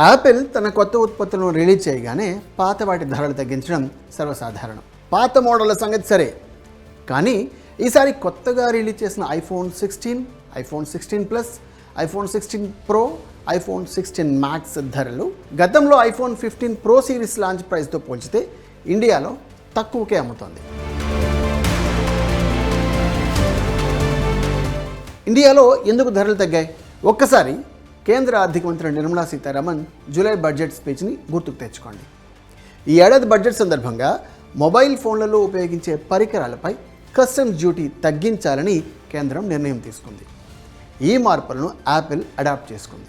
Apple తన కొత్త ఉత్పత్తులను రిలీజ్ చేయగానే పాత వాటి ధరలు తగ్గించడం సర్వసాధారణం. పాత మోడళ్ళ సంగతి సరే. కానీ ఈసారి కొత్తగా రిలీజ్ చేసిన iPhone sixteen iPhone sixteen plus iPhone sixteen pro iPhone sixteen max ధరలు గతంలో iPhone fifteen pro series launch ప్రైస్తో పోల్చితే ఇండియాలో తక్కువకే అమ్ముతోంది. ఇండియాలో ఎందుకు ధరలు తగ్గాయి? ఒక్కసారి కేంద్ర ఆర్థిక మంత్రి నిర్మలా సీతారామన్ జూలై బడ్జెట్ స్పీచ్ని గుర్తుకు తెచ్చుకోండి. ఈ ఏడాది బడ్జెట్ సందర్భంగా మొబైల్ ఫోన్లలో ఉపయోగించే పరికరాలపై కస్టమ్స్ డ్యూటీ తగ్గించాలని కేంద్రం నిర్ణయం తీసుకుంది. ఈ మార్పులను యాపిల్ అడాప్ట్ చేసుకుంది.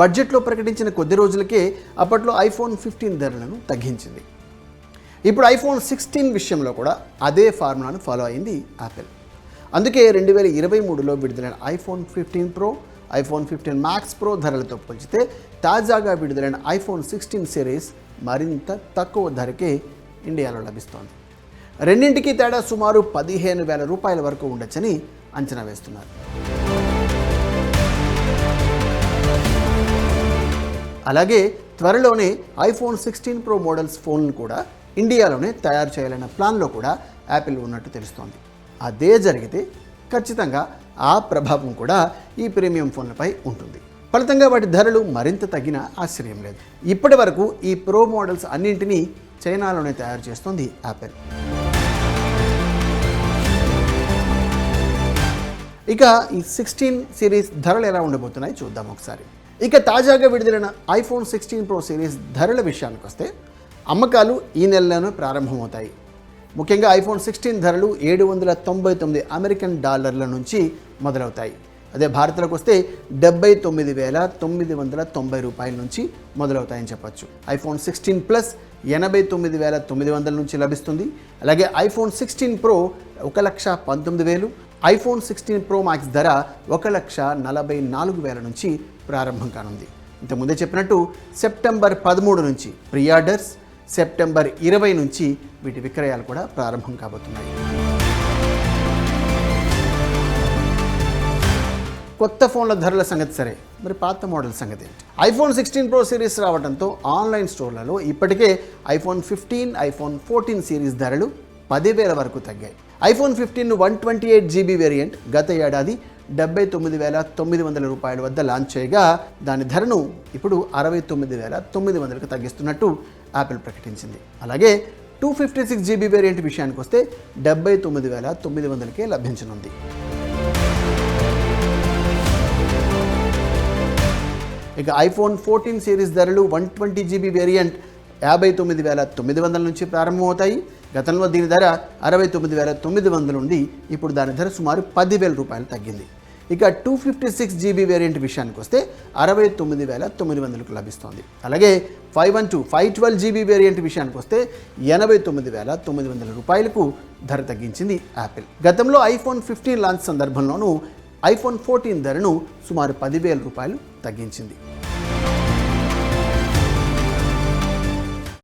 బడ్జెట్లో ప్రకటించిన కొద్ది రోజులకే అప్పట్లో ఐఫోన్ ఫిఫ్టీన్ ధరలను తగ్గించింది. ఇప్పుడు ఐఫోన్ సిక్స్టీన్ విషయంలో కూడా అదే ఫార్ములాను ఫాలో అయింది యాపిల్. అందుకే రెండు వేల ఇరవై మూడులో విడుదలైన iPhone fifteen pro iPhone fifteen max pro ధరలతో పోల్చితే తాజాగా విడుదలైన ఐఫోన్ సిక్స్టీన్ సిరీస్ మరింత తక్కువ ధరకే ఇండియాలో లభిస్తోంది. రెండింటికి తేడా సుమారు పదిహేను వేల రూపాయల వరకు ఉండొచ్చని అంచనా వేస్తున్నారు. అలాగే త్వరలోనే ఐఫోన్ సిక్స్టీన్ ప్రో మోడల్స్ ఫోన్ను కూడా ఇండియాలోనే తయారు చేయాలన్న ప్లాన్లో కూడా యాపిల్ ఉన్నట్టు తెలుస్తోంది. అదే జరిగితే ఖచ్చితంగా ఆ ప్రభావం కూడా ఈ ప్రీమియం ఫోన్లపై ఉంటుంది. ఫలితంగా వాటి ధరలు మరింత తగ్గిన ఆశ్చర్యం లేదు. ఇప్పటి వరకు ఈ ప్రో మోడల్స్ అన్నింటినీ చైనాలోనే తయారు చేస్తోంది యాపిల్ ఇక ఈ సిక్స్టీన్ సిరీస్ ధరలు ఎలా ఉండబోతున్నాయి చూద్దాం ఒకసారి. ఇక తాజాగా విడుదలైన ఐఫోన్ సిక్స్టీన్ ప్రో సిరీస్ ధరల విషయానికి వస్తే అమ్మకాలు ఈ నెలలోనే ప్రారంభమవుతాయి. ముఖ్యంగా ఐఫోన్ సిక్స్టీన్ ధరలు ఏడు వందల తొంభై తొమ్మిది అమెరికన్ డాలర్ల నుంచి మొదలవుతాయి. అదే భారత్లోకి వస్తే డెబ్బై తొమ్మిది వేల తొమ్మిది వందల తొంభై రూపాయల నుంచి మొదలవుతాయని చెప్పొచ్చు. ఐఫోన్ సిక్స్టీన్ ప్లస్ ఎనభై తొమ్మిది వేల తొమ్మిది వందల నుంచి లభిస్తుంది. అలాగే ఐఫోన్ సిక్స్టీన్ ప్రో ఒక లక్ష పంతొమ్మిది వేలు ఐఫోన్ సిక్స్టీన్ ప్రో మ్యాక్స్ ధర ఒక లక్ష నలభై నాలుగు వేల నుంచి ప్రారంభం కానుంది. ఇంతకుముందే చెప్పినట్టు సెప్టెంబర్ పదమూడు నుంచి ప్రీ ఆర్డర్స్ సెప్టెంబర్ ఇరవై నుంచి వీటి విక్రయాలు కూడా ప్రారంభం కాబోతున్నాయి. కొత్త ఫోన్ల ధరల సంగతి సరే మరి పాత మోడల్ సంగతి ఏంటి? ఐఫోన్ సిక్స్టీన్ ప్రో సిరీస్ రావడంతో ఆన్లైన్ స్టోర్లలో ఇప్పటికే iPhone fifteen iPhone fourteen series ధరలు పదివేల వరకు తగ్గాయి. IPhone fifteen one twenty eight GB variant గత ఏడాది డెబ్బై తొమ్మిది వేల తొమ్మిది వందల రూపాయల వద్ద లాంచ్ చేయగా దాని ధరను ఇప్పుడు అరవై తొమ్మిది వేల తొమ్మిది వందలకు తగ్గిస్తున్నట్టు యాపిల్ ప్రకటించింది. అలాగే two fifty six GB variant విషయానికి వస్తే డెబ్బై తొమ్మిది వేల తొమ్మిది వందలకే లభించనుంది. ఇక ఐఫోన్ ఫోర్టీన్ సిరీస్ ధరలు వన్ ట్వంటీ జీబీ వేరియంట్ యాభై తొమ్మిది వేల తొమ్మిది వందల నుంచి ప్రారంభమవుతాయి. గతంలో దీని ధర అరవై తొమ్మిది వేల తొమ్మిది వందల నుండి ఇప్పుడు దాని ధర సుమారు పదివేల రూపాయలు తగ్గింది. ఇక two fifty six GB variant విషయానికి వస్తే అరవై తొమ్మిది వేల తొమ్మిది వందలకు లభిస్తోంది. అలాగే five one two five twelve GB variant విషయానికి వస్తే ఎనభై తొమ్మిది వేల తొమ్మిది వందల రూపాయలకు ధర తగ్గించింది యాపిల్ గతంలో ఐఫోన్ ఫిఫ్టీన్ లాంచ్ సందర్భంలోనూ ఐఫోన్ ఫోర్టీన్ ధరను సుమారు పదివేల రూపాయలు తగ్గించింది.